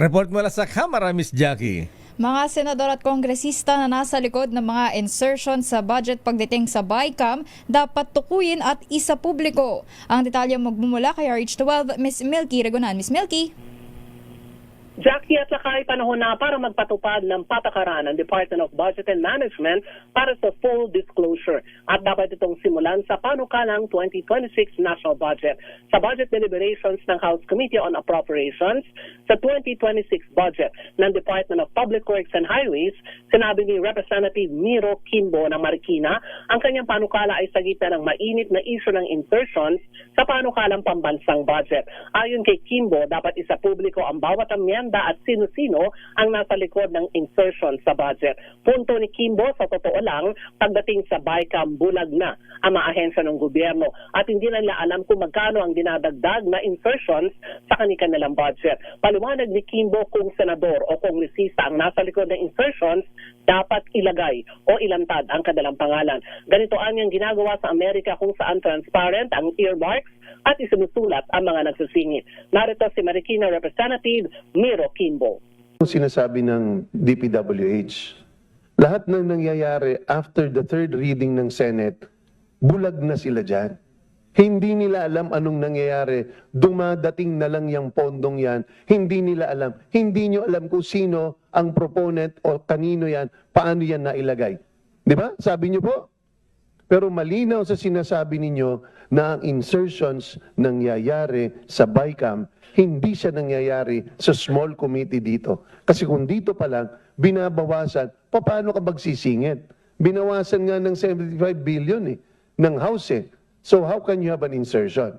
Report mula sa Kamara, Miss Jackie. Mga senador at kongresista na nasa likod ng mga insertion sa budget pagdating sa BICAM dapat tukuyin at isa publiko. Ang detalye magmumula kay RH12, Miss Milky Regonan. Miss Milky? Jackie at lakay panahon na para magpatupad ng patakaran ng Department of Budget and Management para sa full disclosure at dapat itong simulan sa panukalang 2026 national budget. Sa budget deliberations ng House Committee on Appropriations sa 2026 budget ng Department of Public Works and Highways, sinabi ni Representative Miro Kimbo ng Marikina ang kanyang panukala ay sa gitna ng mainit na issue ng insertions sa panukalang pambansang budget. Ayon kay Kimbo, dapat isa publiko ang bawat amyenda at sino-sino ang nasa likod ng insertion sa budget. Punto ni Kimbo, sa totoo lang, pagdating sa BICAM, bulag na ang mga ahensya ng gobyerno at hindi nila alam kung magkano ang dinadagdag na insertions sa kanilang budget. Paliwanag ni Kimbo kung senador o kongresista ang nasa likod ng insertions, dapat ilagay o ilantad ang kanilang pangalan. Ganito ang ginagawa sa Amerika kung saan transparent ang earmarks at isinusulat ang mga nagsisingit. Narito si Marikina Representative Miro Kimbo. Sinasabi ng DPWH, lahat ng nangyayari after the third reading ng Senate, bulag na sila dyan. Hindi nila alam anong nangyayari. Dumadating na lang yung pondong yan. Hindi nila alam. Hindi nyo alam kung sino ang proponent o kanino yan, paano yan nailagay. Di ba? Sabi nyo po. Pero malinaw sa sinasabi ninyo na ang insertions nangyayari sa BICAM, hindi siya nangyayari sa small committee dito. Kasi kung dito pa lang, binabawasan, paano ka magsisingit? Binawasan nga ng 75 billion eh, ng House eh. So how can you have an insertion?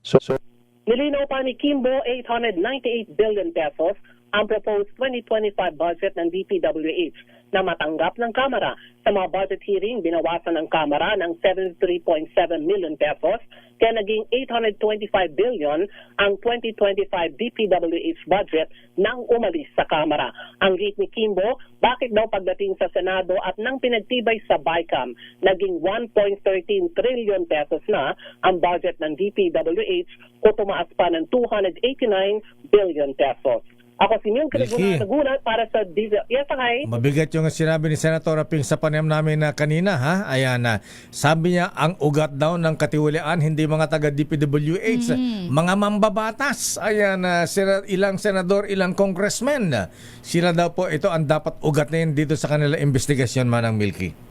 So, so Nilinaw pa ni Kimbo 898 billion pesos ang proposed 2025 budget ng DPWH na matanggap ng Kamara. Sa mga budget hearing, binawasan ng Kamara ng 73.7 million pesos kaya naging 825 billion ang 2025 DPWH budget nang umalis sa Kamara. Ang gate ni Kimbo, bakit daw pagdating sa Senado at nang pinagtibay sa BICAM, naging 1.13 trillion pesos na ang budget ng DPWH o tumaas pa ng 289 billion pesos. Ako si. Regular Nagulat para sa Diesel. Yes, okay. Mabigat yung sinabi ni Senator Ping sa panayam namin na kanina ha. Ayan na. Sabi niya ang ugat daw ng katiwalian hindi mga taga DPWH, mga mambabatas. Ayan na sila, ilang senador, ilang congressmen. Sila daw po ito ang dapat ugat na yun dito sa kanila investigasyon manang Milky.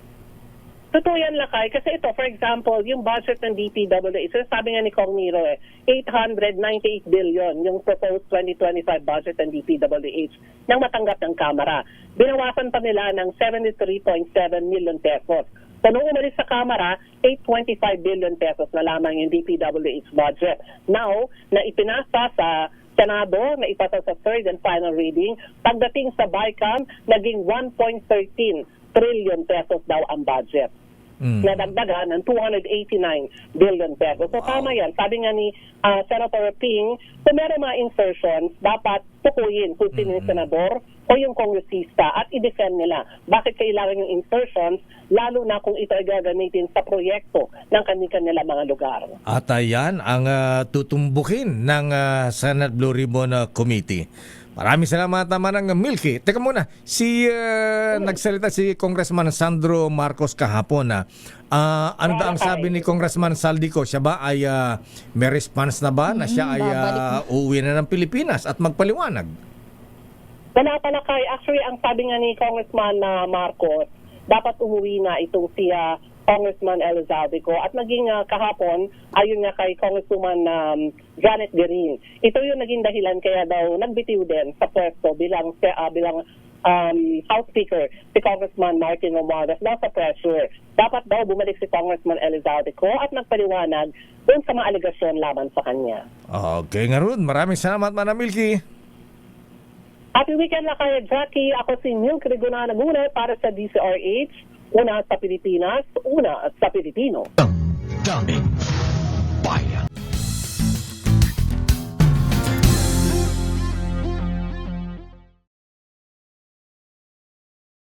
Totoo yan, Lakay. Kasi ito, for example, yung budget ng DPWH, sabi nga ni Kong Niro eh, 898 billion yung proposed 2025 budget ng DPWH nang matanggap ng Kamara. Binawasan pa nila ng 73.7 million pesos. So nung umalis sa Kamara, 825 billion pesos na lamang yung DPWH budget. Now, na ipinasa sa Senado, na ipasa sa third and final reading, pagdating sa BICAM, naging 1.13 trillion pesos daw ang budget Mm. na dagdagan ng 289 billion pesos. So tama yan. Sabi nga ni ah, Senator Ping, kung meron mga insertions, dapat tukuyin kung sino yung senador o yung kongresista at i-defend nila. Bakit kailangan yung insertions, lalo na kung ito ay gagamitin sa proyekto ng kanilang mga lugar. At ayan ang ah, tutumbukin ng ah, Senate Blue Ribbon ah, Committee. Maraming salamat naman ng Milky. Teka muna, si ah, nagsalita si Congressman Sandro Marcos kahapon na ah, ano ba ang sabi ni Congressman Saldico? Siya ba ay ah, may response na ba na siya ay ah, babalik uuwi na ng Pilipinas at magpaliwanag? Wala pa na kay, actually ang sabi nga ni Congressman na Marcos, dapat umuwi na itong si ah, Congressman Elizalde ko at naging ah, kahapon ayon nga kay Congresswoman um, Janet Guerin. Ito yung naging dahilan kaya daw nagbitiw din sa pwesto bilang ah, bilang um, House Speaker si Congressman Martin Romualdez dahil sa pressure. Dapat daw bumalik si Congressman Elizalde ko at nagpaliwanag dun sa mga alegasyon laban sa kanya. Okay nga ron. Maraming salamat Manang Milky. Happy weekend na kayo, Jackie. Ako si Milk Reguna Naguna para sa DCRH. Una sa Pilipinas, una sa Pilipino. Damdamin